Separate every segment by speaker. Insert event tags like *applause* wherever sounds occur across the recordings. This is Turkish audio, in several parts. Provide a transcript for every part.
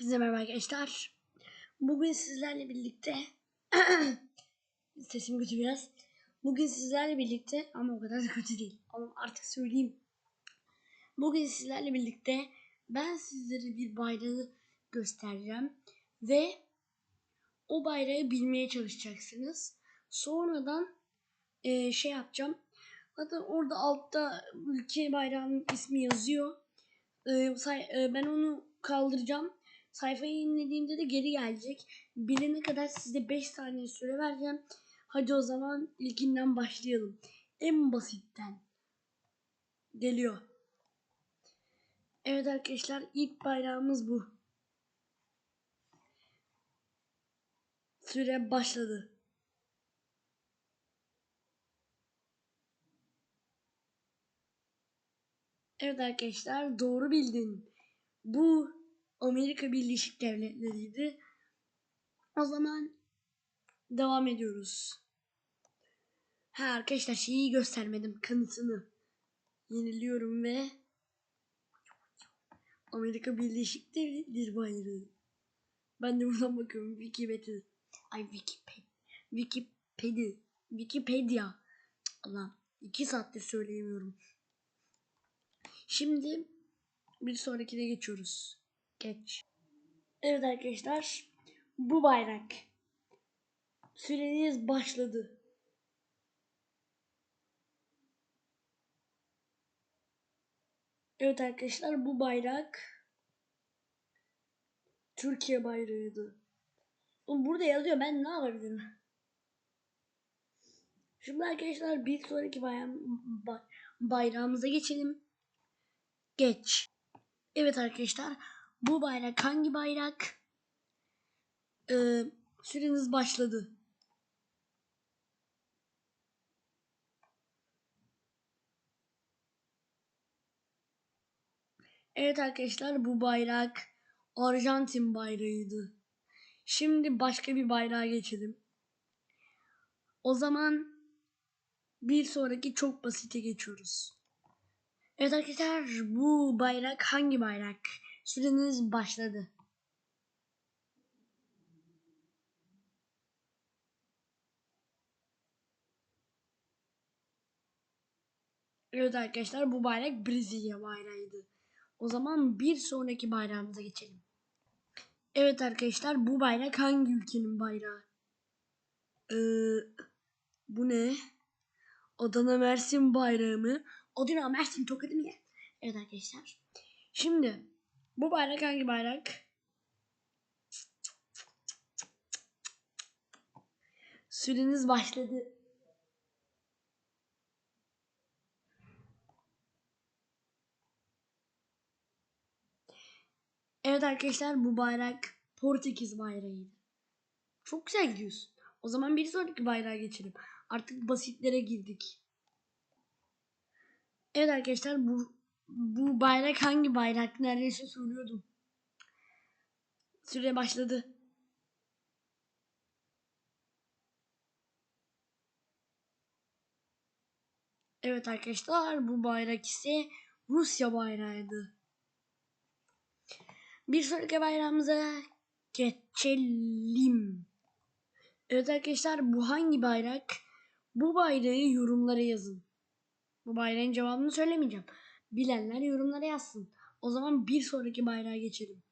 Speaker 1: Bize merhaba arkadaşlar. Bugün sizlerle birlikte *clears throat* sesim kötü biraz. Bugün sizlerle birlikte ama o kadar da kötü değil. Ama artık söyleyeyim. Bugün sizlerle birlikte ben sizlere bir bayrağı göstereceğim ve o bayrağı bilmeye çalışacaksınız. Sonradan eee, şey yapacağım. Zaten orada altta ülke bayrağının ismi yazıyor. Say- eee, ben onu kaldıracağım. Sayfayı yenilediğimde de geri gelecek. Bilene kadar size 5 saniye süre vereceğim. Hadi o zaman ilkinden başlayalım. En basitten. Geliyor. Evet arkadaşlar ilk bayrağımız bu. Süre başladı. Evet arkadaşlar doğru bildin. Bu Amerika Birleşik Devletleri'ydi. O zaman devam ediyoruz. Ha arkadaşlar şeyi göstermedim kanıtını. Yeniliyorum ve Amerika Birleşik Devletleri bayrağı. Ben de buradan bakıyorum Wikipedia. Ay Wikipedia. Wikipedia. Wikipedia. Allah iki saatte söyleyemiyorum. Şimdi bir sonrakine geçiyoruz. Geç. Evet arkadaşlar. Bu bayrak. Süreniz başladı. Evet arkadaşlar bu bayrak Türkiye bayrağıydı. Oğlum burada yazıyor ben ne yapabilirim? Şimdi arkadaşlar bir sonraki bayrağımıza geçelim. Geç. Evet arkadaşlar bu bayrak hangi bayrak? Ee, süreniz başladı. Evet arkadaşlar bu bayrak Arjantin bayrağıydı. Şimdi başka bir bayrağa geçelim. O zaman bir sonraki çok basite geçiyoruz. Evet arkadaşlar bu bayrak hangi bayrak? Süreniz başladı. Evet arkadaşlar bu bayrak Brezilya bayrağıydı. O zaman bir sonraki bayrağımıza geçelim. Evet arkadaşlar bu bayrak hangi ülkenin bayrağı? Ee, bu ne? Adana Mersin bayrağı mı? Adana Mersin tokadı mı? Evet arkadaşlar. Şimdi bu bayrak hangi bayrak? Süreniz başladı. Evet arkadaşlar bu bayrak Portekiz bayrağıydı. Çok güzel gidiyorsun. O zaman bir sonraki bayrağa geçelim. Artık basitlere girdik. Evet arkadaşlar bu bu bayrak hangi bayrak? Neredeyse söylüyordum. Süre başladı. Evet arkadaşlar bu bayrak ise Rusya bayrağıydı. Bir sonraki bayrağımıza geçelim. Evet arkadaşlar bu hangi bayrak? Bu bayrağı yorumlara yazın. Bu bayrağın cevabını söylemeyeceğim. Bilenler yorumlara yazsın. O zaman bir sonraki bayrağa geçelim.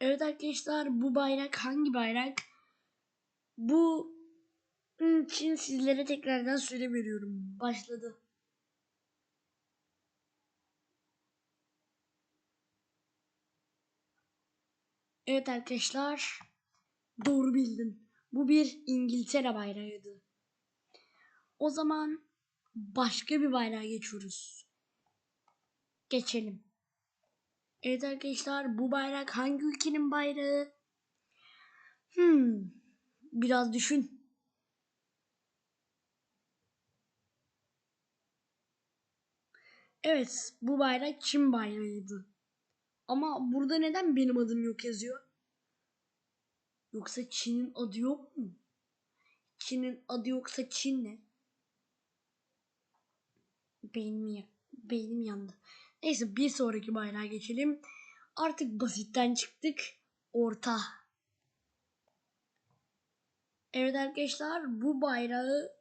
Speaker 1: Evet arkadaşlar bu bayrak hangi bayrak? Bu için sizlere tekrardan süre veriyorum. Başladı. Evet arkadaşlar doğru bildin. Bu bir İngiltere bayrağıydı. O zaman başka bir bayrağa geçiyoruz. Geçelim. Evet arkadaşlar bu bayrak hangi ülkenin bayrağı? Hmm, biraz düşün. Evet bu bayrak Çin bayrağıydı. Ama burada neden benim adım yok yazıyor? Yoksa Çin'in adı yok mu? Çin'in adı yoksa Çin ne? Beynim, beynim yandı. Neyse bir sonraki bayrağa geçelim. Artık basitten çıktık. Orta. Evet arkadaşlar bu bayrağı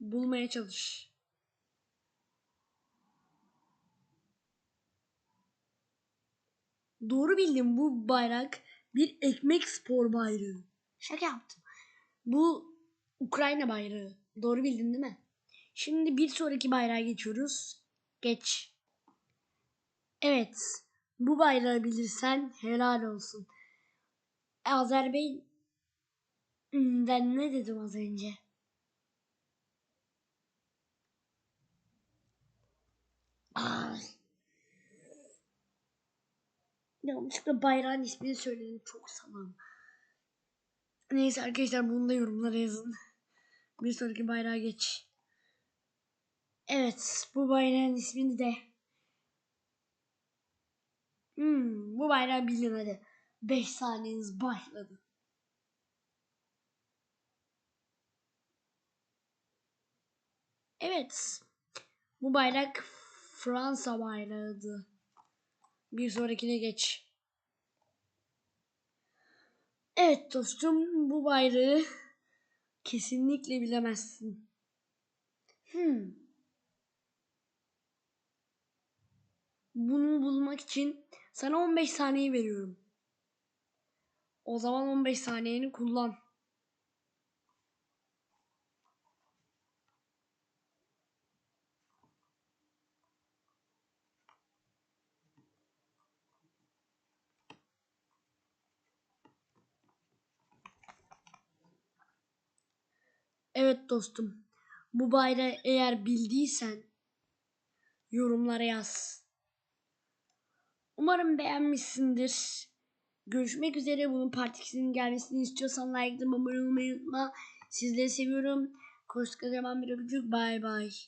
Speaker 1: bulmaya çalış. Doğru bildim bu bayrak bir ekmek spor bayrağı. Şaka yaptım. Bu Ukrayna bayrağı. Doğru bildin değil mi? Şimdi bir sonraki bayrağa geçiyoruz. Geç. Evet. Bu bayrağı bilirsen helal olsun. Azerbaycan ne dedim az önce? Aa. Yanlışlıkla bayrağın ismini söyledim. Çok salam. Neyse arkadaşlar bunu da yorumlara yazın. Bir sonraki bayrağa geç. Evet bu bayrağın ismini de Hmm, bu bayrağı bilin hadi. 5 saniyeniz başladı. Evet. Bu bayrak Fransa bayrağıydı. Bir sonrakine geç. Evet dostum bu bayrağı kesinlikle bilemezsin. Hmm. Bunu bulmak için sana 15 saniye veriyorum. O zaman 15 saniyeni kullan. Evet dostum. Bu bayrağı eğer bildiysen yorumlara yaz. Umarım beğenmişsindir. Görüşmek üzere. Bunun part 2'sinin gelmesini istiyorsan like abone olmayı unutma. Sizleri seviyorum. Koskocaman bir öpücük. Bay bay.